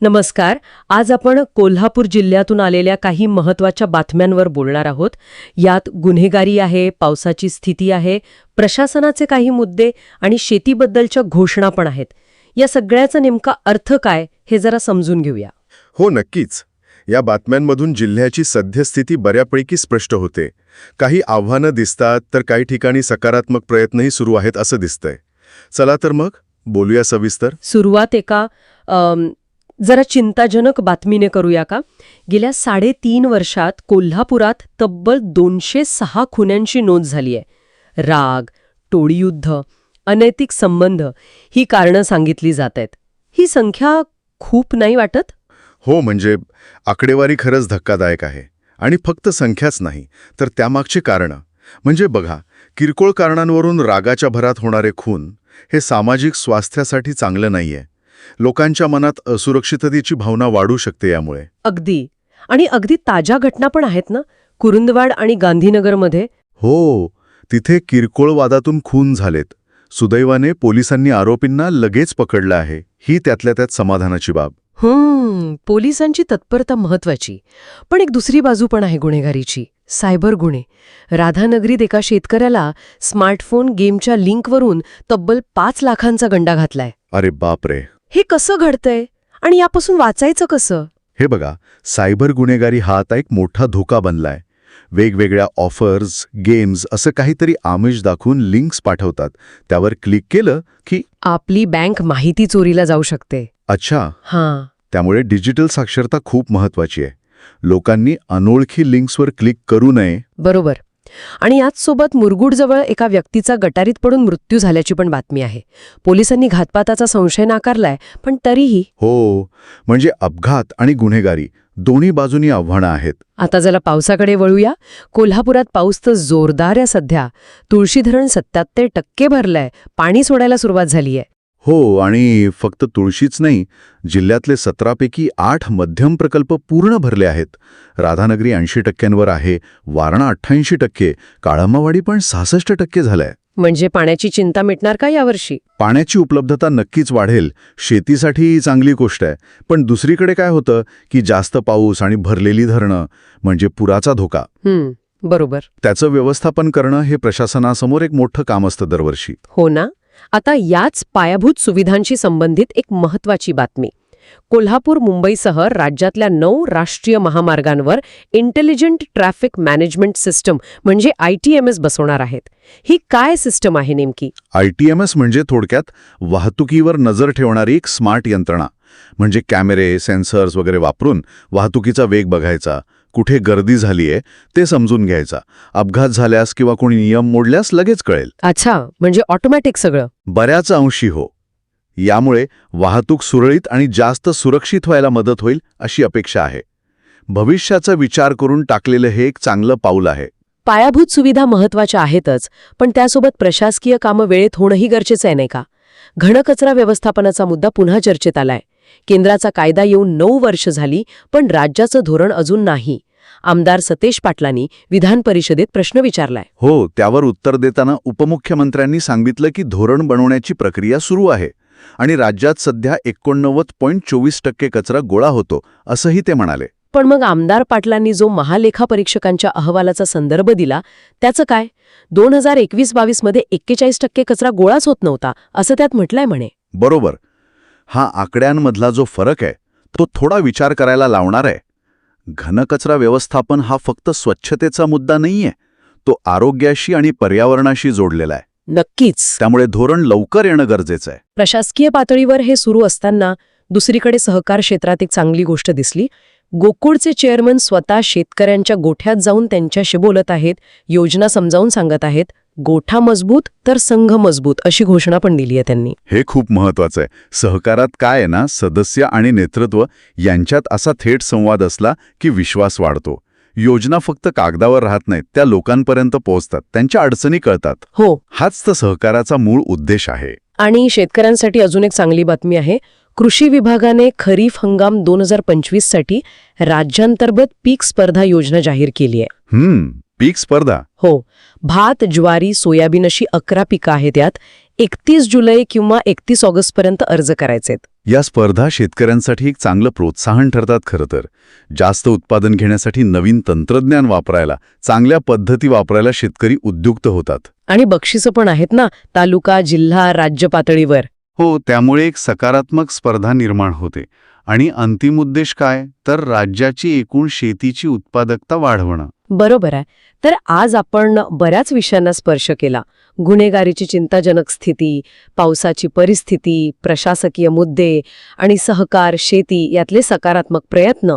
नमस्कार. आज आपण कोल्हापूर जिल्ह्यातून आलेल्या काही महत्त्वाच्या बातम्यांवर बोलणार आहोत. यात गुन्हेगारी आहे पावसाची स्थिती आहे प्रशासनाचे काही मुद्दे आणि शेतीबद्दलच्या घोषणा पण आहेत. या सगळ्याचा नेमका अर्थ काय हे जरा समजून घेऊया. हो नक्कीच. या बातम्यांमधून जिल्ह्याची सद्यस्थिती बऱ्यापैकी स्पष्ट होते. काही आव्हानं दिसतात तर काही ठिकाणी सकारात्मक प्रयत्नही सुरू आहेत असं दिसतंय. चला तर मग बोलूया सविस्तर. सुरुवात एका जरा चिंताजनक बातमीने करूया का? गेल्या साडेतीन वर्षात कोल्हापुरात तब्बल दोनशे सहा खुन्यांची नोंद झाली आहे. राग टोळीयुद्ध अनैतिक संबंध ही कारणं सांगितली जात आहेत. ही संख्या खूप नाही वाटत? हो म्हणजे आकडेवारी खरंच धक्कादायक आहे आणि फक्त संख्याच नाही तर त्यामागची कारणं. म्हणजे बघा किरकोळ कारणांवरून रागाच्या भरात होणारे खून हे सामाजिक स्वास्थ्यासाठी चांगलं नाहीये. लोकांच्या मनात असुरक्षिततेची भावना वाढू शकते यामुळे. अगदी. आणि अगदी ताज्या घटना पण आहेत ना? कुरुंदवाड आणि गांधीनगरमध्ये? हो. तिथे किरकोळ वादातून खून झालेत. सुदैवाने पोलिसांनी आरोपींना लगेच पकडलं आहे. ही त्यातल्या त्यात समाधानाची बाब. हम्म. पोलिसांची तत्परता महत्वाची पण एक दुसरी बाजू पण आहे गुन्हेगारीची. सायबर गुन्हे. राधानगरीत एका शेतकऱ्याला स्मार्टफोन गेमच्या लिंकवरून तब्बल पाच लाखांचा गंडा घातलाय. अरे बापरे. हे कसं घडतंय आणि यापासून वाचायचं कसं? हे बघा सायबर गुन्हेगारी हा आता एक मोठा धोका बनलाय. वेगवेगळ्या ऑफर्स गेम्स असं काहीतरी आमिष दाखवून लिंक्स पाठवतात. त्यावर क्लिक केलं की आपली बँक माहिती चोरीला जाऊ शकते. अच्छा. हां. त्यामुळे डिजिटल साक्षरता खूप महत्वाची आहे. लोकांनी अनोळखी लिंक्सवर क्लिक करू नये. बरोबर. आणि याच सोबत मुरगुडजवळ एका व्यक्तीचा गटारीत पडून मृत्यू झाल्याची पण बातमी आहे. पोलिसांनी घातपाताचा संशय नाकारलाय पण तरीही हो म्हणजे अपघात आणि गुन्हेगारी दोन्ही बाजूनी आव्हानं आहेत. आता जरा पावसाकडे वळूया. कोल्हापुरात पाऊस तर जोरदार आहे सध्या. तुळशी धरण सत्याहत्तर टक्के भरलंय. पाणी सोडायला सुरुवात झालीय. हो आणि फक्त तुळशीच नाही जिल्ह्यातले सतरापैकी आठ मध्यम प्रकल्प पूर्ण भरले आहेत. राधानगरी ऐंशी टक्क्यांवर आहे वारणा अठ्ठ्याऐंशी टक्के काळंबावाडी पण सहासष्ट टक्के झालंय. म्हणजे पाण्याची चिंता मिटणार का यावर्षी? पाण्याची उपलब्धता नक्कीच वाढेल शेतीसाठी चांगली गोष्ट आहे. पण दुसरीकडे काय होतं की जास्त पाऊस आणि भरलेली धरणं म्हणजे पुराचा धोका. बरोबर. त्याचं व्यवस्थापन करणं हे प्रशासनासमोर एक मोठं काम असतं दरवर्षी. हो ना? आता याच पायाभूत सुविधांशी संबंधित एक महत्वाची बातमी. कोल्हापूर मुंबईसह राज्यातल्या नऊ राष्ट्रीय महामार्गांवर इंटेलिजंट ट्रॅफिक मॅनेजमेंट सिस्टम म्हणजे आय टी एम एस बसवणार आहेत. ही काय सिस्टम आहे नेमकी? आय टी एम एस म्हणजे थोडक्यात वाहतुकीवर नजर ठेवणारी एक स्मार्ट यंत्रणा. म्हणजे कॅमेरे सेन्सर्स वगैरे वापरून वाहतुकीचा वेग बघायचा कुठे गर्दी झालीये ते समजून घ्यायचा. अपघात झाल्यास किंवा कोणी नियम मोडल्यास लगेच कळेल. अच्छा म्हणजे ऑटोमॅटिक सगळं. बऱ्याच अंशी हो. यामुळे वाहतूक सुरळीत आणि जास्त सुरक्षित व्हायला मदत होईल अशी अपेक्षा आहे. भविष्याचा विचार करून टाकलेलं हे एक चांगलं पाऊल आहे. पायाभूत सुविधा महत्त्वाच्या आहेतच पण त्यासोबत प्रशासकीय कामं वेळेत होणंही गरजेचं आहे नाही का? घनकचरा व्यवस्थापनाचा मुद्दा पुन्हा चर्चेत आलाय. केंद्राचा कायदा येऊन नऊ वर्ष झाली पण राज्याचं धोरण अजून नाही. आमदार सतेश पाटलांनी विधान परिषदेत प्रश्न विचारलाय. हो त्यावर उत्तर देताना उपमुख्यमंत्र्यांनी सांगितलं की धोरण बनवण्याची प्रक्रिया सुरू आहे आणि राज्यात सध्या एकोणनव्वद पॉईंट चोवीस टक्के कचरा गोळा होतो असंही ते म्हणाले. पण मग आमदार पाटलांनी जो महालेखा परीक्षकांच्या अहवालाचा संदर्भ दिला त्याचं काय? दोन हजार एकवीस बावीसमध्ये एक्केचाळीस टक्के कचरा गोळाच होत नव्हता असं त्यात म्हटलंय म्हणे. बरोबर हा आकड्यांमधला जो फरक आहे तो थोडा विचार करायला लावणार आहे. घनकचरा व्यवस्थापन हा फक्त स्वच्छतेचा मुद्दा नाहीये तो आरोग्याशी आणि पर्यावरणाशी जोडलेला आहे. नक्कीच. त्यामुळे धोरण लवकर येणं गरजेचं आहे. प्रशासकीय पातळीवर हे सुरू असताना दुसरीकडे सहकार क्षेत्रात एक चांगली गोष्ट दिसली. गोकुळचे चेअरमन स्वतः शेतकऱ्यांच्या गोठ्यात जाऊन त्यांच्याशी बोलत आहेत योजना समजावून सांगत आहेत. गोठा मजबूत तर संघ मजबूत अशी घोषणा पण दिली आहे त्यांनी. हे खूप महत्वाचं आहे. सहकारात काय आहे ना सदस्य आणि नेतृत्व यांच्यात असा थेट संवाद असला की विश्वास वाढतो. योजना फक्त कागदावर राहत नाहीत त्या लोकांपर्यंत पोहोचतात त्यांच्या अडचणी कळतात. हो. हाच तर सहकाराचा मूळ उद्देश आहे. आणि शेतकऱ्यांसाठी अजून एक चांगली बातमी आहे. कृषी विभागाने खरीप हंगाम दोन हजार पंचवीससाठी राज्यांतर्गत पीक स्पर्धा योजना जाहीर केली आहे हम्म. पीक स्पर्धा. हो. भात ज्वारी सोयाबीन अशी अकरा पिकं आहेत यात. एकतीस जुलै किंवा एकतीस ऑगस्टपर्यंत अर्ज करायचेत या स्पर्धा शेतकऱ्यांसाठी एक चांगलं प्रोत्साहन ठरतात खरं तर. जास्त उत्पादन घेण्यासाठी नवीन तंत्रज्ञान वापरायला चांगल्या पद्धती वापरायला शेतकरी उद्युक्त होतात. आणि बक्षिसं पण आहेत ना तालुका जिल्हा राज्य पातळीवर. हो त्यामुळे एक सकारात्मक स्पर्धा निर्माण होते. आणि अंतिम उद्देश काय? तर राज्याची एकूण शेतीची उत्पादकता वाढवणं. बरोबर आहे. तर आज आपण बऱ्याच विषयांना स्पर्श केला. गुन्हेगारीची चिंताजनक स्थिती पावसाची परिस्थिती प्रशासकीय मुद्दे आणि सहकार शेती यातले सकारात्मक प्रयत्न.